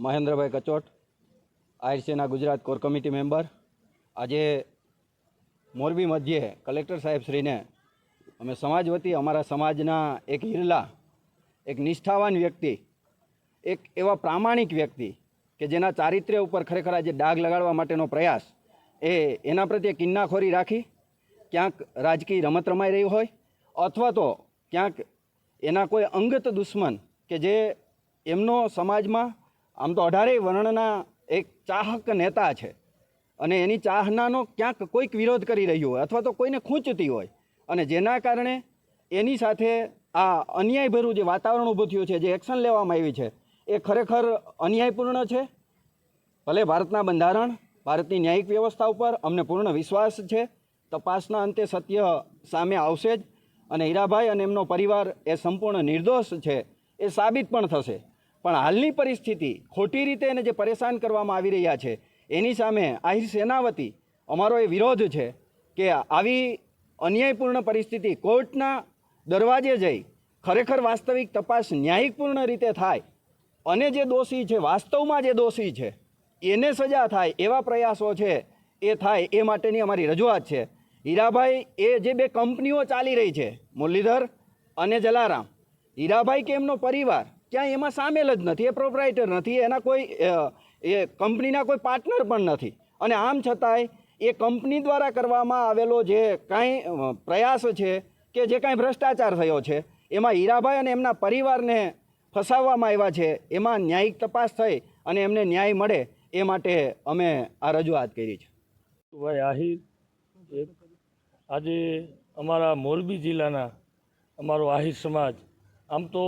મહેન્દ્રભાઈ Kachot Ahir Gujarat core committee member. આજે મોરબી મધ્યે collector સાહેબ શ્રીને અમે સમાજ વતી, અમારા સમાજના એક હિરલા એક નિષ્ઠાવાન વ્યક્તિ, એક એવા પ્રામાણિક વ્યક્તિ કે જેના ચારિત્ર્ય ઉપર ખરેખર આજે ડાઘ લગાડવા માટેનો પ્રયાસ, એ એના પ્રત્યે કિન્નાખોરી રાખી, ક્યાંક રાજકીય રમત રમાઈ રહી હોય, અથવા તો ક્યાંક એના કોઈ અંગત દુશ્મન કે જે એમનો સમાજમાં આમ તો અઢારેય વર્ણના એક ચાહક નેતા છે. અને એની ચાહનાનો ક્યાંક કોઈક વિરોધ કરી રહ્યું હોય અથવા તો કોઈને ખૂંચતી હોય. અને જેના કારણે એની સાથે આ અન્યાયભર્યું જે વાતાવરણ ઊભું થયું છે, જે એક્શન લેવામાં આવી છે, એ ખરેખર અન્યાયપૂર્ણ છે? ભલે ભારતના બંધારણ, ભારતની ન્યાયિક વ્યવસ્થા ઉપર અમને પૂર્ણ વિશ્વાસ છે. તપાસના અંતે સત્ય સામે આવશે જ. અને હીરાભાઈ અને એમનો પરિવાર એ સંપૂર્ણ નિર્દોષ છે. એ સાબિત પણ થશે. પણ હાલની પરિસ્થિતિ ખોટી રીતે એને જે પરેશાન કરવામાં આવી રહ્યા છે, એની સામે આહિર સેનાવતી અમારો એ વિરોધ છે કે આવી અન્યાયપૂર્ણ પરિસ્થિતિ કોર્ટના દરવાજે જઈ ખરેખર વાસ્તવિક તપાસ ન્યાયિકપૂર્ણ રીતે થાય અને જે દોષી છે, વાસ્તવમાં જે દોષી છે, એને સજા થાય એવા પ્રયાસો છે, એ થાય એ માટેની અમારી રજૂઆત છે. હીરાભાઈ, એ જે બે કંપનીઓ ચાલી રહી છે, મુરલીધર અને જલારામ, હીરાભાઈ કે એમનો પરિવાર ક્યાંય એમાં સામેલ જ નથી, એ પ્રોપરાઇટર નથી, એના કોઈ એ કંપનીના કોઈ પાર્ટનર પણ નથી. અને આમ છતાંય એ કંપની દ્વારા કરવામાં આવેલો જે કાંઈ પ્રયાસ છે કે જે કાંઈ ભ્રષ્ટાચાર થયો છે, એમાં હીરાભાઈ અને એમના પરિવારને ફસાવવામાં આવ્યા છે, એમાં ન્યાયિક તપાસ થઈ અને એમને ન્યાય મળે એ માટે અમે આ રજૂઆત કરી છે. ભાઈ આહિર આજે અમારા મોરબી જિલ્લાના અમારો આહિર સમાજ, આમ તો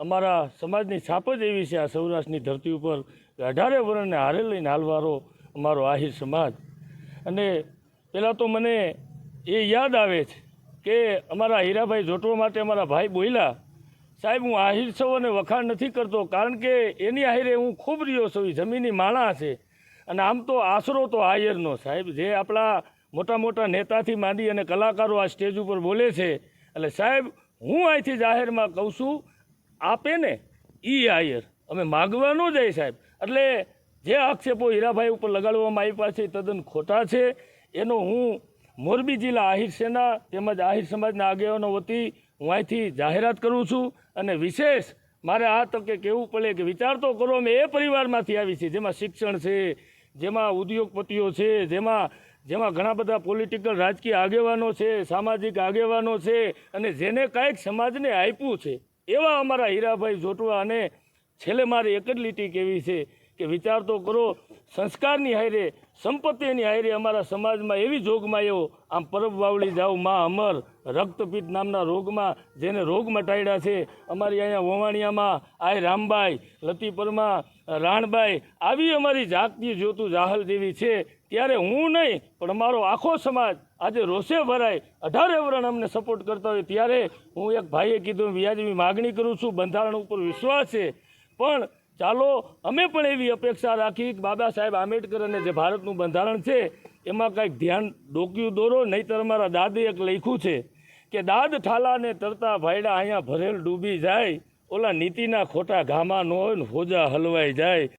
અમારા સમાજની છાપ જ એવી છે આ સૌરાષ્ટ્રની ધરતી ઉપર અઢારે વર્ણને હારે લઈને હાલવારો અમારો આહિર સમાજ. અને પહેલાં તો મને એ યાદ આવે છે કે અમારા હીરાભાઈ જોટવા માટે અમારા ભાઈ બોલ્યા સાહેબ, હું આહિર સૌ અને વખાણ નથી કરતો કારણ કે એની આહિરે હું ખૂબ રહ્યો છું, એ જમીની માણા છે. અને આમ તો આશરો તો આયરનો સાહેબ, જે આપણા મોટા મોટા નેતાથી માંડી અને કલાકારો આ સ્ટેજ ઉપર બોલે છે. એટલે સાહેબ, હું અહીંથી જાહેરમાં કહું છું આપે ને, ઈ આયર. અમે માગવા ન જાય સાહેબ. એટલે જે આક્ષેપો હીરાભાઈ ઉપર લગાડવામાં આવ્યા છે તદ્દન ખોટા છે. એનો હું મોરબી જિલ્લા આહિર સેના તેમજ આહિર સમાજના આગેવાનો વતી હું અહીંથી જાહેરાત કરું છું અને વિશેષ મારે આ તકે કહેવું પડે કે વિચાર તો કરો, અમે એ પરિવારમાંથી આવી છે જેમાં શિક્ષણ છે, જેમાં ઉદ્યોગપતિઓ છે, જેમાં જેમાં ઘણા બધા પોલિટિકલ રાજકીય આગેવાનો છે, સામાજિક આગેવાનો છે, અને જેને કાંઈક સમાજને આપ્યું છે. એવા અમારા હીરાભાઈ જોટવા અને છેલ્લે મારી એક જ લીટી કેવી છે કે વિચાર તો કરો, સંસ્કારની હાયરે, સંપત્તિની હાયરે અમારા સમાજમાં એવી જોગમાયો આમ પરબ વાવળી જાઓ માં અમર રક્તપીઠ નામના રોગમાં જેને રોગ મટાડ્યા છે, અમારી અહીંયા વવાણિયામાં આય રામબાઈ, લતીપરમાં રાણબાઈ, આવી અમારી જાતની જોતું જાહલ જેવી છે, ત્યારે હું નહીં, પણ અમારો આખો સમાજ આજે રોષે ભરાય, અઢારે વરણ અમને સપોર્ટ કરતા હોય ત્યારે હું એક ભાઈએ કીધું, વ્યાજની માગણી કરું છું, બંધારણ ઉપર વિશ્વાસ છે. પણ ચાલો, અમે પણ એવી અપેક્ષા રાખી કે બાબા સાહેબ આંબેડકર અને જે ભારતનું બંધારણ છે, એમાં કંઈક ધ્યાન ડોક્યું દોરો, નહીંતર અમારા દાદે એક લખ્યું છે કે દાદ ઠાલાને તરતા ભાયડા અહીંયા ભરેલ ડૂબી જાય, ઓલા નીતિના ખોટા ઘામાં ન હોય ને હોજા હલવાઈ જાય.